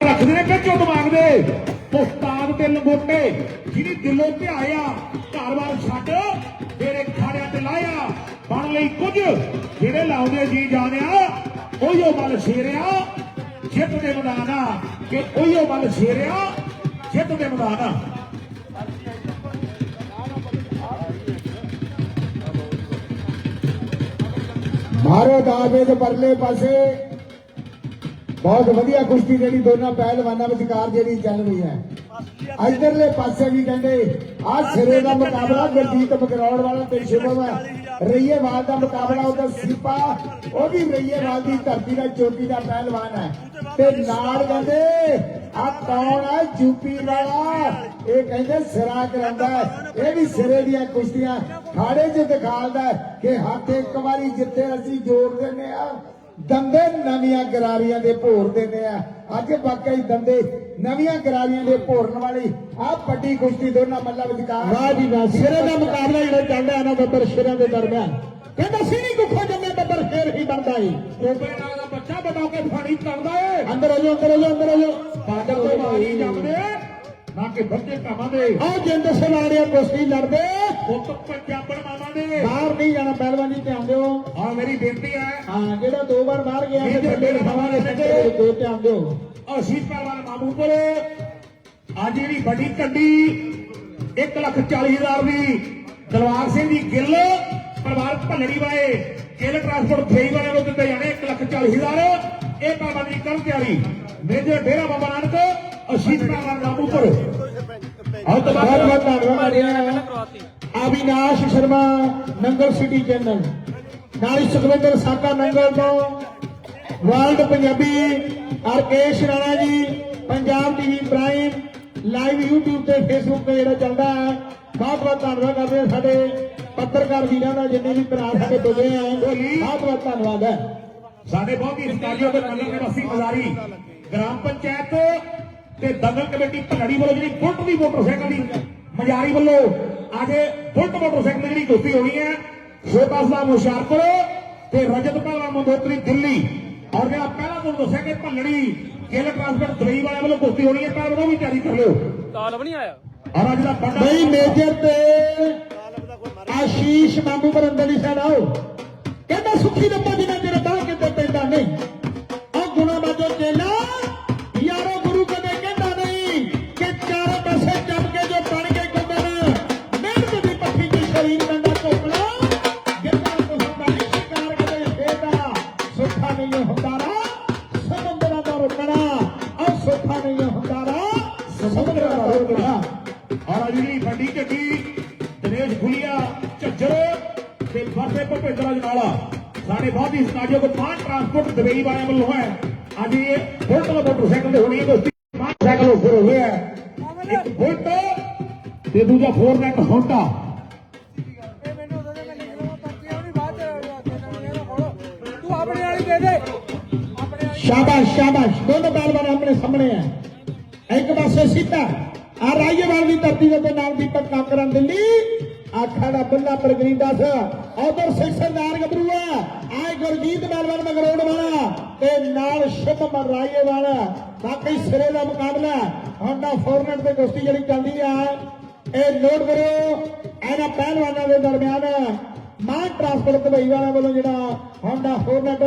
ਰੱਖਦੇ ਨੇ ਵਿੱਚੋਂ ਦਿਮਾਗ ਦੇ। ਉਸਤਾਦ ਤੇ ਲੰਗੋਟੇ ਜਿਹਨੇ ਦਿਲੋਂ ਧਿਆਇਆ ਘਰ-ਬਾਰ ਛੱਡ ਤੇਰੇ ਖਾੜਿਆਂ ਤੇ ਲਾਇਆ। ਬਣ ਲਈ ਕੁਝ, ਜਿਹੜੇ ਲਾਉਂਦੇ ਜੀ ਜਾਣਿਆ, ਉਹੀਓ ਮਨ ਸ਼ੇਰਿਆ ਜਿੱਤ ਦੇ ਮੈਦਾਨਾ ਕਿ ਉਹੀਓ ਬਲ ਸ਼ੇਰਿਆ ਜਿੱਤ ਦੇ ਮੈਦਾਨਾ ਮਾਰੋ ਦਾਵੇ ਦੇ ਪਰਲੇ ਪਾਸੇ। ਬਹੁਤ ਵਧੀਆ ਕੁਸ਼ਤੀ ਜਿਹੜੀ ਦੋਨਾਂ ਪਹਿਲਵਾਨਾਂ ਵਿਚਕਾਰ ਜਿਹੜੀ ਚੱਲ ਰਹੀ ਹੈ। ਇਧਰਲੇ ਪਾਸੇ ਵੀ ਕਹਿੰਦੇ ਆ ਸਿਰੇ ਦਾ ਮੁਕਾਬਲਾ ਗੁਰਜੀਤ ਮਗਰੌੜ ਵਾਲਾ ਤੇ ਸ਼ੁਭਮ ਰਈਏਵਾਲ ਦਾ ਮੁਕਾਬਲਾ ਉਹਦਾ ਸੀਪਾ, ਉਹ ਵੀ ਰਈਏਵਾਲ ਦੀ ਧਰਤੀ ਦਾ ਚੋਟੀ ਦਾ ਪਹਿਲਵਾਨ ਹੈ। ਤੇ ਨਾਲ ਕਹਿੰਦੇ ਆ ਕੌਣ ਹੈ? ਯੂਪੀ ਵਾਲਾ। ਇਹ ਕਹਿੰਦੇ, ਸਿਰਾ ਕਰਾਂਦਾ ਇਹ ਵੀ ਸਿਰੇ ਦੀਆਂ ਕੁਸ਼ਤੀਆਂ। ਖਾੜੇ 'ਚ ਦਿਖਾਉਂਦਾ ਹੈ ਕਿ ਹੱਥ ਇੱਕ ਵਾਰੀ ਜਿੱਥੇ ਅਸੀਂ ਜੋੜ ਦਿੰਦੇ ਆ। ਦੰਦੇ ਨਵੀਆਂ ਗਰਾਰੀਆਂ ਦੇ ਭੋਰ ਦਿੰਦੇ ਆ। ਅੱਜ ਵਾਕਈ ਦੰਦੇ ਨਵੀਆਂ ਗਰਾਰੀਆਂ ਦੇ ਭੋਰਨ ਵਾਲੀ ਆ ਵੱਡੀ ਕੁਸ਼ਤੀ ਦੋਨਾਂ ਮੱਲਾਂ ਵਿਚਕਾਰ। ਵਾਹ ਜੀ ਵਾਹ ਸਿਰੇ ਦਾ ਮੁਕਾਬਲਾ ਜਿਹੜਾ ਚੱਲਦਾ ਇਹਨਾਂ ਬੱਬਰ ਸ਼ੇਰਾਂ ਦੇ ਦਰਮਿਆਨ। ਕਹਿੰਦਾ ਸੀਨੀ ਕੁੱਖੋ ਜੰਮੇ ਬੱਬਰ ਸ਼ੇਰ ਹੀ ਬਣਦਾ ਏ। ਕੋਪੇ ਨਾਲ ਦਾ ਬੱਚਾ ਬਣਾ ਕੇ ਫਾੜੀ ਕਰਦਾ ਏ। ਅੰਦਰ ਹੋ ਜਾਓ ਅੰਦਰ ਹੋ ਜਾਓ ਅੰਦਰ ਹੋ ਜਾਓ। ਬਾਦਲ ਤੋਂ ਮਾਰੀ ਜੰਮਦੇ ਨਾ ਕਿ ਬੱਚੇ ਕਾਵਾਂ ਦੇ। ਆਹ ਜਿੰਦ ਸਵਾਰੀਆਂ ਕੁਸ਼ਤੀ ਲੜਦੇ। ਪੁੱਤ ਬਾਹਰ ਨਹੀਂ ਜਾਣਾ ਪਹਿਲਵਾਨ ਜੀ ਧਿਆਨ ਦਿਓ ਆ ਮੇਰੀ ਬੇਨਤੀ ਹੈ। ਹਾਂ ਜਿਹੜਾ ਦੋ ਵਾਰ ਬਾਹਰ ਗਿਆ ਜਿਹੜੇ ਮੇਰੇ ਸਮਾਂ ਦੇ ਸੱਚੇ ਦੇ ਧਿਆਨ ਦਿਓ ਅਸੀਸ ਪਹਿਲਵਾਨ ਮਾਮੂਪੁਰ ਅੱਜ ਜਿਹੜੀ ਵੱਡੀ ਕੱਡੀ 1 ਲੱਖ 40 ਹਜ਼ਾਰ ਦੀ ਦਲਵਾਰ ਸਿੰਘ ਦੀ ਗਿੱਲ ਪਰਿਵਾਰ ਭੱਲੜੀ ਵਾਏ ਗਿੱਲ ਟਰਾਂਸਪੋਰਟ ਫੇਈ ਵਾਲਿਆਂ ਨੂੰ ਦਿੱਤੇ ਜਾਣੇ 1 ਲੱਖ 40 ਹਜ਼ਾਰ। ਇਹ ਪਹਿਲਵਾਨ ਦੀ ਕਰਨ ਤਿਆਰੀ ਮੇਜਰ ਡੇਰਾ ਬਾਬਾ ਨਾਨਕ ਅਸੀਸ ਪਹਿਲਵਾਨ ਮਾਮੂਪੁਰ ਤੋਂ ਬਹੁਤ ਬਹੁਤ ਧੰਨਵਾਦ ਅਵਿਨਾਸ਼ ਸ਼ਰਮਾ, ਨੰਗਲ ਸਿਟੀ ਚੈਨਲ। ਨਾਲ ਸੁਖਵਿੰਦਰ ਸਾਕਾ ਨੰਗਲ ਤੋਂ world Punjabi Arkesh Rana ji, Punjab TV prime live YouTube ਤੇ Facebook ਤੇ ਜਿਹੜਾ ਚੱਲਦਾ ਹੈ, ਬਹੁਤ ਬਹੁਤ ਧੰਨਵਾਦ ਕਰਦੇ ਹਾਂ ਸਾਡੇ ਪੱਤਰਕਾਰ ਵੀਰਾਂ ਦਾ, ਜਿੰਨੇ ਵੀ ਭਰਾ ਸਾਡੇ ਬੋਲੇ ਆ, ਬਹੁਤ ਬਹੁਤ ਧੰਨਵਾਦ ਹੈ। ਸਾਡੇ ਬਹੁਤ ਹੀ ਸਤਾਜੋ ਦੇ ਮੰਨਣ ਦੇ ਮਜ਼ਾਰੀ ਗ੍ਰਾਮ ਪੰਚਾਇਤ ਤੇ ਦੰਗਲ ਕਮੇਟੀ ਭਲੜੀ ਵੱਲੋਂ ਜਿਹੜੀ ਬੁਲਟ ਦੀ ਮੋਟਰਸਾਈਕਲ ਦੀ ਮਜ਼ਾਰੀ ਵੱਲੋਂ ਅੱਜ ਬੁਲਟ ਮੋਟਰਸਾਈਕਲ ਦੀ ਜਿਹੜੀ ਕੁਸ਼ਤੀ ਹੋਣੀ ਹੈ ਸ਼ੋਭਾ ਸਾਹਿਬ ਹੁਸ਼ਿਆਰਪੁਰ ਤੇ ਰਜਤ ਪਹਿਲਵਾਨ ਮੰਦੋਤਰੀ ਦਿੱਲੀ। ਔਰ ਜਿਹੜਾ ਪਹਿਲਾ ਤੁਹਾਨੂੰ ਦੱਸਿਆ ਕਿ ਭੱਲੜੀ ਗਿੱਲ ਟ੍ਰਾਂਸਪੋਰਟ ਦੁਬਈ ਵਾਲਿਆਂ ਵੱਲੋਂ ਕੁਸ਼ਤੀ ਹੋਣੀ ਹੈ ਤਾਂ ਉਹਨੂੰ ਵੀ ਤਿਆਰੀ ਕਰ ਲਿਓ। ਤਾਲ ਵੀ ਨਹੀਂ ਆਇਆ? ਔਰ ਅੱਜ ਦਾ ਵੱਡਾ ਬਈ ਮੇਜਰ ਤੇ ਆਸ਼ੀਸ਼ ਮਾਮੂ ਪਰ ਸਾਈਡ ਆਓ। ਕਹਿੰਦਾ ਸੁੱਖੀ ਰੱਬਾ ਜਿਹੜੀ ਵੱਡੀ ਝੱਡੀ ਦਿਨੇਸ਼ ਗੁਲੀਆ ਝੱਜਰ ਤੇ ਵਰਦੇ ਭੁਪਿੰਦਰ ਅਜਨਾਲਾ। ਸਾਡੇ ਬਹੁਤ ਹੀ ਸਤਾਜੋ ਮਾਨ ਟਰਾਂਸਪੋਰਟ ਦੁਬਈ ਵਾਲਿਆਂ ਵੱਲੋਂ ਹੈ। ਅੱਜ ਇਹ ਬੁਲਟ ਮੋਟਰਸਾਈਕਲ ਤੇ ਹੋਣੀ ਹੈ ਦੋਸਤੀ। ਮੋਟਰਸਾਈਕਲ ਉੱਪਰ ਹੋਏ ਹੈ ਇੱਕ ਬੁਲਟ ਤੇ ਦੂਜਾ ਫੋਰ ਨੈਟ ਹੋਂਡਾ ਇਹ ਮੈਨੂੰ ਉਹਦੇ ਮੈਂ ਲਿਖ ਲਵਾਂ ਪਰਚੀ ਉਹਨੀ ਬਾਅਦ ਚ ਵਾਲੀ ਵਾਲੀ ਆ ਰਾਜੇਵਾਲ ਦੀ ਧਰਤੀ ਦੇ ਉੱਤੇ ਨਾਮ ਦੀਪਕ ਕਾਕਰਨ ਦਿੱਲੀ। ਆਖੜਾ ਬੱਲਾ ਪ੍ਰਗਰੀਨ ਦਾਸ। ਉਧਰ ਸਿਕਸਰਦਾਰ ਗੱਭਰੂਆ ਆਏ ਗੁਰਜੀਤ ਪਹਿਲਵਾਨ ਮਗਰੋੜ ਵਾਲਾ ਤੇ ਨਾਲ ਸ਼ੁਭਮ ਰਾਜੇਵਾਲ। ਬਾਕੀ ਸਿਰੇ ਦਾ ਮੁਕਾਬਲਾ ਹੋਂਡਾ ਫੋਰਨਟ ਤੇ ਕੁਸ਼ਤੀ ਜਿਹੜੀ ਚੱਲਦੀ ਆ ਇਹ ਨੋਟ ਕਰੋ ਇਹਨਾਂ ਪਹਿਲਵਾਨਾਂ ਦੇ ਦਰਮਿਆਨ ਮਾਨ ਟਰਾਂਸਪੋਰਟ ਦੁਬਈ ਵਾਲਿਆਂ ਵੱਲੋਂ ਜਿਹੜਾ ਹੋਂਡਾ ਫੋਰਨਟ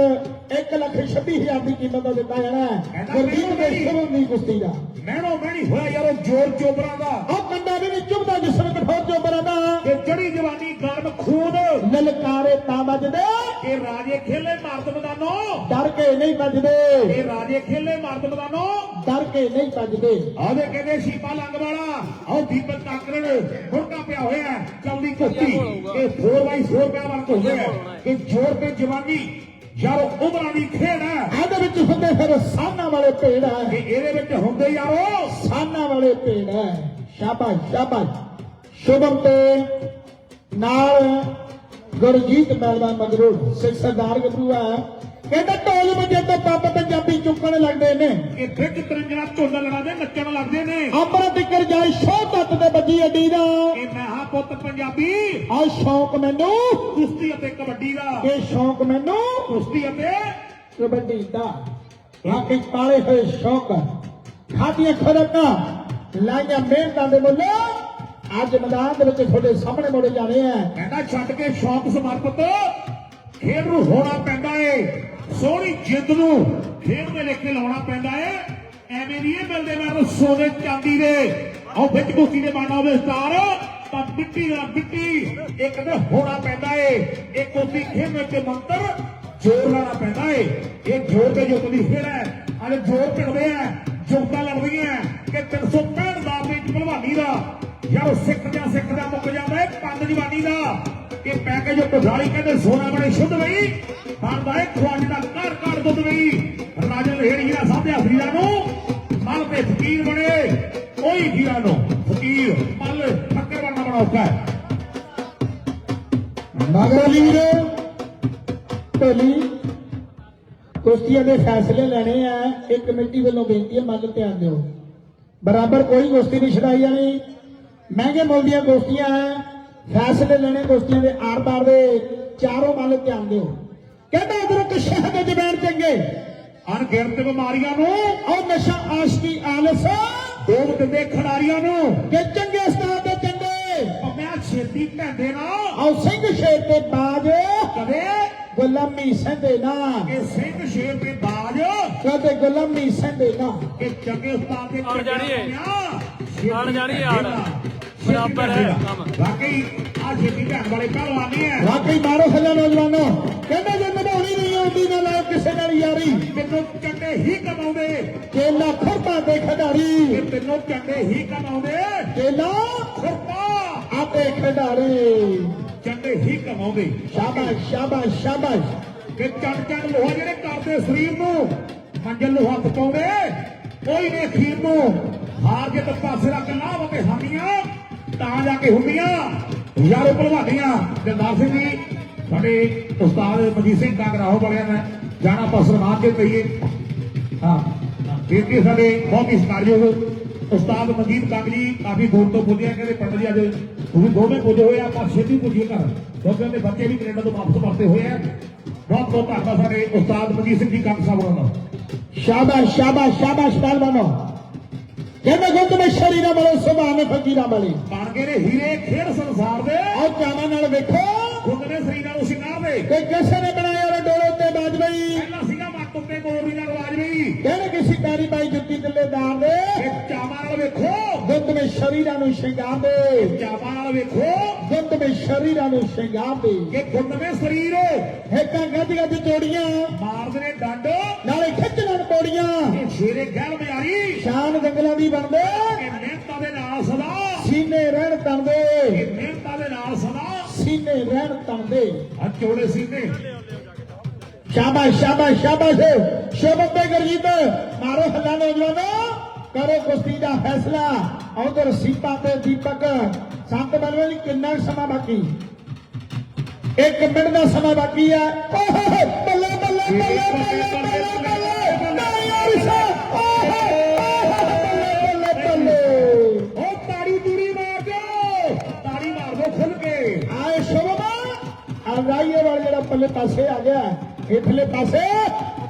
1 ਲੱਖ 26 ਹਜ਼ਾਰ ਦੀ ਕੀਮਤ ਦਾ ਦਿੱਤਾ ਜਾਣਾ ਗੁਰਦੀਪ ਦੇ ਸ਼ੁਭਮ ਦੀ ਕੁਸ਼ਤੀ ਦਾ। ਮਹਿਣੋ ਮਹਿਣੀ ਹੋਇਆ ਯਾਰੋ ਜੋਰ ਚੋਬਰਾਂ ਦਾ। ਉਹ ਕੰਡਾ ਦੇ ਵਿੱਚ ਚੁਬਦਾ ਜਿਸਮ ਕਠੋਰ ਜੋ ਬਰਾਦਾ ਤੇ ਜੜੀ ਜਵਾਨੀ ਗਰਮ ਖੂਨ ਲਲਕਾਰੇ ਤਾਂ ਵੱਜਦੇ। ਇਹ ਰਾਜੇ ਖੇਲੇ ਮਰਦ ਮੈਦਾਨੋ। ਡਰ ਕੇ ਨਹੀਂ ਵੱਜਦੇ। ਇਹ ਰਾਜੇ ਖੇਲੇ ਮਰਦ ਮੈਦਾਨੋ। ਡਰ ਕੇ ਨਹੀਂ ਵੱਜਦੇ। ਆਦੇ ਕਹਿੰਦੇ ਸ਼ੀਪਾ ਲੰਗ ਵਾਲਾ। ਆਹ ਦੀਪਕ ਕਾਕਰਣ ਹੁਰਕਾ ਪਿਆ ਹੋਇਆ ਹੈ, ਚੱਲਦੀ ਕੁਸ਼ਤੀ ਇਹ 4x4 ਪਿਆ ਵਰਕ ਹੋ ਗਿਆ ਕਿ ਜੋਰ ਤੇ ਜਵਾਨੀ। ਯਾਰੋ ਉਮਰਾਂ ਦੀ ਖੇਡ ਹੈ। ਇਹਦੇ ਵਿੱਚ ਹੁੰਦੇ ਫਿਰ ਸਾਨਾ ਵਾਲੇ ਭੇੜ ਕਿ ਹੈ ਇਹਦੇ ਵਿੱਚ ਹੁੰਦੇ ਯਾਰੋ। ਸਾਨਾ ਵਾਲੇ ਭੇੜ ਹੈ। ਸ਼ਾਬਾਸ਼ ਸ਼ਾਬਾਸ਼। ਸ਼ੁਭਮ ਤੇ ਨਾਲ ਗੁਰਜੀਤ ਪਹਿਲਵਾਨ ਮਗਰੂਰ ਸਿੱਖ ਸਰਦਾਰ ਗੱਭਰੂਆ ਕਹਿੰਦਾ ਢੋਲ ਵਜੇ ਤੋਂ ਪੱਪ ਪੰਜਾਬੀ ਚੁੱਕਣ ਲੱਗਦੇ ਨੇ। ਇਹ ਫਿੱਕ ਤਰੰਜਣਾ ਝੋਲ ਲੜਾਦੇ ਨੱਚਣ ਲੱਗਦੇ ਨੇ? ਅੰਬਰ ਟਿੱਕਰ ਜਾਈ ਸ਼ੋਹ ਤੱਤ ਦੇ ਬੱਜੀ ਅੱਡੀ ਦਾ। ਇਹ ਮੈਂ ਹਾਂ ਪੁੱਤ ਪੰਜਾਬੀ। ਆ ਸ਼ੌਂਕ ਮੈਨੂੰ। ਕੁਸ਼ਤੀ ਅਤੇ ਕਬੱਡੀ ਦਾ। ਇਹ ਸ਼ੌਂਕ ਮੈਨੂੰ। ਕੁਸ਼ਤੀ ਅਤੇ ਕਬੱਡੀ ਦਾ। ਬਾਕੀ ਪਾਲੇ ਹੋਏ ਸ਼ੌਂਕ। ਖਾਦੀਆਂ ਖੁਰਾਕਾਂ। ਲਾਈਆਂ ਮਿਹਨਤਾਂ ਦੇ ਮੁੱਲ। ਅੱਜ ਮੈਦਾਨ ਦੇ ਵਿੱਚ ਤੁਹਾਡੇ ਸਾਹਮਣੇ ਮੋੜੇ ਜਾਣੇ ਆ। ਕਹਿੰਦਾ ਛੱਡ ਕੇ ਸ਼ੌਕ ਸਮਰਪਿਤ। ਖੇਡ ਨੂੰ ਹੋਣਾ ਪੈਂਦਾ ਏ। ਸੋਹਣੀ ਜਿੱਦ ਨੂੰ ਖੇਡ ਦੇ ਲਿਖ ਲਾਉਣਾ ਪੈਂਦਾ ਏ ਐਵੇਂ ਨਹੀਂ ਮਿਲਦੇ ਮੈਨੂੰ ਸੋਨੇ ਚਾਂਦੀ ਦੇ। ਆਹ ਵਿੱਚ ਕੁਸ਼ਤੀ ਦੇ ਬਾਣਾ ਹੋਵੇ ਸਟਾਰ। ਤਾਂ ਮਿੱਟੀ ਦਾ ਮਿੱਟੀ ਇਹ ਕਹਿੰਦੇ ਹੋਣਾ ਪੈਂਦਾ ਏ। ਇਹ ਕੁਸ਼ਤੀ ਖੇਡ ਵਿੱਚ ਮੰਤਰ ਜੋਰ ਲਾਣਾ ਪੈਂਦਾ ਏ। ਇਹ ਜੋਰ ਤੇ ਜੁੱਤ ਦੀ ਖੇਡ ਹੈ। ਅਰੇ ਜੋਰ ਪਿੜਦੇ ਆ। ਜੁਗਤਾਂ ਲੜਦੀਆਂ ਕਿ 365 ਦਾ ਵਿੱਚ ਭਲਵਾਨੀ ਦਾ ਯਾਰ ਸਿੱਖ ਦਾ ਮੁੱਕ ਜਾਂਦਾ ਏ। ਪੰਜ ਜਵਾਨੀ ਦਾ। ਇਹ ਪੈਕੇਜ ਪਧਾਲੀ ਕਹਿੰਦੇ ਸੋਨਾ ਬੜੇ ਸ਼ੁੱਧ ਵਈ ਬਣਦਾ ਏ ਖਵਾਜ ਦਾ ਘਰ ਘਰ ਦੁੱਧ ਵਈ ਰਾਜਨ ਰੇੜੀ ਦਾ ਸਾਹਮਣੇ ਅਫਰੀਦਾ ਨੂੰ ਮਨ ਤੇ ਫਕੀਰ ਬਣੇ ਕੋਈ ਜੀਰਾ ਨੂੰ। ਫਕੀਰ ਮਨ ਫੱਕਰ ਬਣਨਾ ਬੜਾ ਔਖਾ ਹੈ। ਮਗਰਲੀਰ ਢੋਲੀ, ਕੁਸ਼ਤੀਆਂ ਦੇ ਫੈਸਲੇ ਲੈਣੇ ਆ। ਇਹ ਕਮੇਟੀ ਵੱਲੋਂ ਬੇਨਤੀ ਹੈ, ਮਗਰ ਧਿਆਨ ਦਿਓ। ਬਰਾਬਰ ਕੋਈ ਕੁਸ਼ਤੀ ਨਹੀਂ ਛਡਾਈ ਜਾਣੀ। ਮਹਿੰਗੇ ਮੁੱਲ ਦੀਆਂ ਕੁਸ਼ਤੀਆਂ ਫੈਸਲੇ ਲੈਣੇ ਕੁਸ਼ਤੀਆਂ ਦੇ ਆਰ-ਪਾਰ ਦੇ ਚਾਰੋਂ ਮੱਲ ਧਿਆਨ ਦਿਓ। ਕਹਿੰਦਾ ਅਦਰਕ ਸ਼ਹਿਦ ਦੇ ਜਬੈਣ ਚੰਗੇ। ਅਣਗਿਣਤ ਬਿਮਾਰੀਆਂ ਨੂੰ ਔਰ ਨਸ਼ਾ ਆਸ਼ਕੀ ਆਲਸ ਦੋਗ ਦਿੰਦੇ ਖਿਡਾਰੀਆਂ ਨੂੰ। ਕਿ ਚੰਗੇ ਉਸਤਾਦ ਦੇ ਚੰਗੇ। ਪੰਮਿਆ ਛੇਤੀ ਢੰਦੇ ਨਾ ਔਰ ਸਿੰਘ ਸ਼ੇਰ ਤੇ ਬਾਜ। ਕਦੇ ਗੁਲਾਮੀ ਸੰਦੇ ਨਾ। ਕਿ ਸਿੰਘ ਸ਼ੇਰ ਤੇ ਬਾਜ ਕਦੇ ਗੁਲਾਮੀ ਸੰਦੇ ਨਾ। ਕਿ ਚੰਗੇ ਉਸਤਾਦ ਦੇ ਆਉਣ ਜਾਣੀ ਏ। ਹੈ ਆਉਣ ਜਾਣੀ ਏ ਆੜ। ਬਰਾਬਰ ਹੈ। ਕੰਮ। ਵਾਕਈ ਆ ਛੇਤੀ ਢੰਗ ਵਾਲੇ ਪਹਿਲਵਾਨੀ ਹੈ ਵਾਕਈ ਮਾਰੋ ਹੱਲਾ ਨੌਜਵਾਨੋ ਕਹਿੰਦੇ ਜੇ ਨਿਭਾਉਣੀ ਨਹੀਂ ਆਉਂਦੀ ਨਾ ਲਾਓ ਕਿਸੇ ਨਾਲ ਯਾਰੀ। ਮੈਨੂੰ ਚੰਗੇ ਹੀ ਕਮਾਉਂਦੇ ਕੇਲਾ ਖੁਰਪਾ ਦੇ ਕਿ ਖਿਡਾਰੀ ਤੈਨੂੰ ਚੰਗੇ ਹੀ ਕਮਾਉਂਦੇ ਕੇਲਾ ਖੁਰਪਾ। ਆਪੇ ਖਿਡਾਰੀ। ਚੰਗੇ ਹੀ ਕਮਾਉਂਦੇ ਸ਼ਾਬਾਸ਼ ਸ਼ਾਬਾਸ਼ ਸ਼ਾਬਾਸ਼। ਕਿ ਚੰਨ ਚੰਨ ਲੋਹਾ ਜਿਹੜੇ ਕਰਦੇ ਸਰੀਰ ਨੂੰ ਮੰਜ਼ਲ ਨੂੰ ਹੱਥ ਪਾਉਂਦੇ ਕੋਈ ਨੇ ਅਖੀਰ ਨੂੰ। ਹਾਰ ਜਿੱਤ ਪਾਸੇ ਰੱਖ ਲਾਭ ਅਤੇ ਹਾਨੀਆਂ ਤਾਂ ਜਾ ਕੇ ਹੁੰਦੀਆਂ। ਯਾਰੋ ਭਲਵਾਨੀਆਂ ਦਿਲਦਾਰ ਸਿੰਘ ਜੀ, ਸਾਡੇ ਉਸਤਾਦ ਮਜੀਦ ਸਿੰਘ ਕਾਗਰਾਹੋ ਵਾਲਿਆਂ ਨੇ ਜਾਣਾ ਪਸਰਮਾਨ ਕੇ ਪਈਏ ਹਾਂ ਵੀਰ ਜੀ ਸਾਡੇ ਬਹੁਤ ਹੀ ਸਤਿਕਾਰਯੋਗ ਉਸਤਾਦ ਮਨਜੀਤ ਕੰਗ ਜੀ ਕਾਫੀ ਦੂਰ ਤੋਂ ਪੁੱਜੇ ਕਹਿੰਦੇ ਪੰਡਤ ਜੀ ਅੱਜ ਤੁਸੀਂ ਦੋਵੇਂ ਪੁੱਜੇ ਹੋਏ ਆ, ਆਪਾਂ ਛੇਤੀ ਪੁੱਜੀਏ ਘਰ। ਕਿਉਂਕਿ ਉਹਦੇ ਬੱਚੇ ਵੀ ਕੈਨੇਡਾ ਤੋਂ ਵਾਪਸ ਪਰਤੇ ਹੋਏ ਆ। ਬਹੁਤ ਬਹੁਤ ਧੰਨਵਾਦ ਸਾਡੇ ਉਸਤਾਦ ਮਨਜੀਤ ਸਿੰਘ ਜੀ ਕੰਗ ਸਾਹਿਬ ਹੋਰਾਂ ਦਾ। ਸ਼ਾਬਾਸ਼ ਸ਼ਾਬਾਸ਼ ਸ਼ਾਬਾਸ਼ ਪਹਿਲਵਾਨੋ ਕਹਿੰਦੇ ਗੁੱਤ ਵਿੱਚ ਸ਼ਰੀਰਾਂ ਵਾਲੇ ਸੁਭਾਅ ਨੇ ਫਕੀਰਾਂ ਵਾਲੇ। ਨੇ ਹੀਰੇ ਖੇਡ ਸੰਸਾਰ ਦੇ। ਆਓ ਧਿਆਨਾਂ ਨਾਲ ਵੇਖੋ। ਖੁਦ ਨੇ ਸਰੀਰਾਂ ਨੂੰ ਸ਼ਿੰਗਾਰ ਦੇ। ਕਿ ਕਿਸੇ ਨੇ ਬਣਾਇਆ ਉਹ ਡੋਲੇ ਉੱਤੇ ਬਾਜ ਬਈ। ਪਹਿਲਾਂ ਸੀਗਾ ਮੱਤ ਉੱਤੇ ਗੋਰੀ ਦਾ ਰਵਾਜ ਵੀ ਕਹਿੰਦੇ ਕਿਸੇ ਪੈਰੀ ਪਾਈ ਜੁੱਤੀ ਥੱਲੇਦਾਰ ਦੇ। ਇਹ ਚਾਵਾਂ ਨਾਲ ਵੇਖੋ। ਗੁੱਤ ਵਿੱਚ ਸ਼ਰੀਰਾਂ ਨੂੰ ਸ਼ਿੰਗਾਰ ਦੇ। ਚਾਵਾਂ ਨਾਲ ਵੇਖੋ। ਗੁੱਤ ਵਿੱਚ ਸ਼ਰੀਰਾਂ ਨੂੰ ਸ਼ਿੰਗਾਰ ਦੇ। ਕਿ ਗੁੰਨਵੇਂ ਸਰੀਰ ਹੇਕਾਂ ਗੱਜ ਗੱਜ ਤੋੜੀਆਂ ਮਾਰਦੇ ਨੇ ਡੰਡ। ਨਾਲੇ ਖਿੱਚਣ ਪੌੜੀਆਂ। ਇਹ ਸ਼ੇਰੇ ਗਹਿਲ ਬਿਆਰੀ ਸ਼ਾਨ ਜੰਗਲਾਂ ਦੀ ਬਣਦੇ। ਕਿ ਮਿਹਨਤਾਂ ਦੇ ਨਾਲ ਸਦਾ। ਸੀਨੇ ਰਹਿਣ ਤਣਦੇ ਕਿ ਮਿਹਨਤਾਂ ਦੇ ਨਾਲ ਸਦਾ ਸੀਨੇ ਰਹਿਣ ਤਣਦੇ ਆ ਚੋੜੇ ਸੀਨੇ ਸ਼ਾਬਾਸ਼ ਸ਼ਾਬਾਸ਼ ਸ਼ਾਬਾਸ਼ ਸ਼ੋਭਤ ਦੇ ਗਰਜੀਤ ਮਾਰੋ ਹੱਲਾ ਨੌਜਵਾਨੋ ਕਰੋ ਕੁਸ਼ਤੀ ਦਾ ਫੈਸਲਾ ਉਧਰ ਸੀਪਾ ਤੇ ਦੀਪਕ ਸੰਤ ਬਲਵਨ ਕਿੰਨਾ ਸਮਾਂ ਬਾਕੀ ਇੱਕ ਮਿੰਟ ਦਾ ਸਮਾਂ ਬਾਕੀ ਹੈ ਓਹ ਬੱਲੇ ਬੱਲੇ ਬੱਲੇ ਬੱਲੇ ਬੱਲੇ ਬੱਲੇ ਬੱਲੇ ਬੱਲੇ ਸ਼ੋਭਾ ਅਰਾਈਏ ਵਾਲਾ ਜਿਹੜਾ ਪੱਲੇ ਪਾਸੇ ਆ ਗਿਆ ਇਥਲੇ ਪਾਸੇ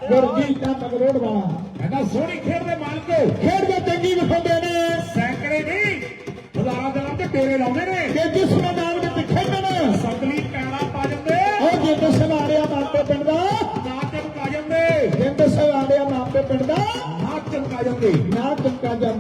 ਗੁਰਜੀਤ ਦਾ ਮਗਰੋੜ ਵਾਲਾ ਕਹਿੰਦਾ ਸੋਹਣੀ ਖੇਡ ਦੇ ਮਾਲਕ। ਖੇਡ ਦੇ ਚੰਗੀ ਵਿਖਾਉਂਦੇ ਨੇ। ਸੈਂਕੜੇ ਨਹੀਂ ਹਜ਼ਾਰਾਂ ਦਿਨਾਂ ਤੇ ਡੇਰੇ ਲਾਉਂਦੇ ਨੇ। ਕਿ ਜਿਸ ਮੈਦਾਨ ਵਿੱਚ ਖੇਡਣ ਸੰਗਲੀ ਪੈਣਾ ਪਾ ਜਾਂਦੇ। ਉਹ ਜਿੱਦ ਸਵਾਰਿਆ ਮਾਪੇ ਪਿੰਡ ਦਾ। ਨਾ ਚਮਕਾ ਜਾਂਦੇ। ਜਿੱਦ ਸਵਾਰਿਆ ਮਾਪੇ ਪਿੰਡ ਦਾ। ਨਾ ਚਮਕਾ ਜਾਂਦੇ। ਨਾ ਚੁੱਕਾ ਜਾਂਦੇ।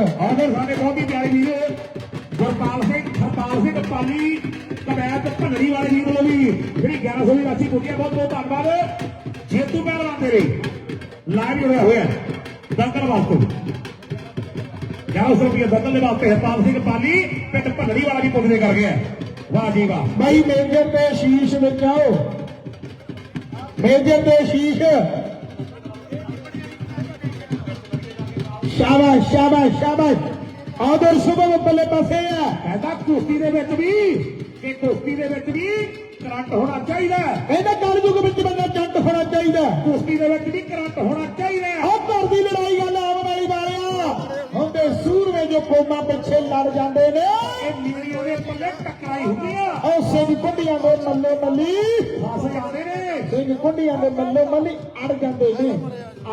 ਆਦਰ ਸਾਡੇ ਬਹੁਤ ਹੀ ਪਿਆਰੇ ਵੀਰ ਗੁਰਪਾਲ ਸਿੰਘ, ਹਰਪਾਲ ਸਿੰਘ, ਪਾਲੀ, ਕਮੈਤ, ਭੰਗੜੀ ਵਾਲੇ ਵੀਰ ਵੱਲੋਂ ਵੀ ਜਿਹੜੀ 1100 ਦੀ ਰਾਸ਼ੀ ਪੁੱਜੀ ਬਹੁਤ ਬਹੁਤ ਧੰਨਵਾਦ। ਜੇਤੂ ਪਹਿਲਵਾਨ ਤੇਰੇ ਲਾਈਵ ਹੋਇਆ ਹੋਇਆ ਦੰਗਲ ਵਾਸਤੇ। 1100 ਰੁਪਏ ਦੰਗਲ ਦੇ ਵਾਸਤੇ ਹਰਪਾਲ ਸਿੰਘ, ਪਾਲੀ, ਪਿੰਡ ਭੰਗੜੀ ਵਾਲਾ ਵੀ ਪੁੱਜਦੇ ਕਰ ਗਿਆ ਵਾਹ ਜੀ ਵਾਹ। ਬਾਈ ਮੇਜਰ ਤੇ ਸ਼ੀਸ਼ ਵਿੱਚ ਆਓ। ਮੇਜਰ ਤੇ ਸ਼ੀਸ਼। ਸ਼ਾਬਾਸ਼ ਸ਼ਾਬਾਸ਼ ਸ਼ਾਬਾਸ਼। ਆਦਰ ਸੁਭਮ ਬੱਲੇ ਪਾਸੇ ਆ। ਕਹਿੰਦਾ ਕੁਸ਼ਤੀ ਦੇ ਵਿੱਚ ਵੀ ਕਿ ਕੁਸ਼ਤੀ ਦੇ ਵਿੱਚ ਵੀ ਕਰੰਟ ਹੋਣਾ ਚਾਹੀਦਾ। ਕਹਿੰਦਾ ਕਲਯੁਗ ਵਿੱਚ ਬੰਦਾ ਜੱਟ ਹੋਣਾ ਚਾਹੀਦਾ ਕੁਸ਼ਤੀ ਦੇ ਵਿੱਚ ਵੀ ਕਰੰਟ ਹੋਣਾ ਚਾਹੀਦਾ ਹੈ। ਆਹ ਘਰ ਦੀ ਲੜਾਈ ਗੱਲ ਆਉਣ ਵਾਲੀ ਵਾਲਿਆ ਹੁੰਦੇ ਸੂਰਵੇ ਜੋ ਕੋਮਾ ਪਿੱਛੇ ਲੜ ਜਾਂਦੇ ਨੇ। ਟਕਰਾਈ ਹੁੰਦੀ ਆ ਉਹ ਸਿੰਘ ਕੁੰਡੀਆਂ ਦੇ ਮੱਲੇ ਮੱਲੀ। ਫਸ ਜਾਂਦੇ ਨੇ। ਸਿੰਘ ਕੁੰਡੀਆਂ ਦੇ ਮੱਲੇ ਮੱਲੀ ਅੜ ਜਾਂਦੇ ਨੇ।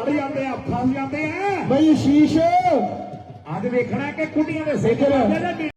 ਅੜ ਜਾਂਦੇ ਆ ਫਸ ਜਾਂਦੇ ਆ। ਬਈ ਸ਼ੀਸ਼। ਅੱਜ ਵੇਖਣਾ ਕਿ ਕੁੜੀਆਂ ਦੇ ਸਿੱਖ ਜਾਂਦੇ ਨੇ।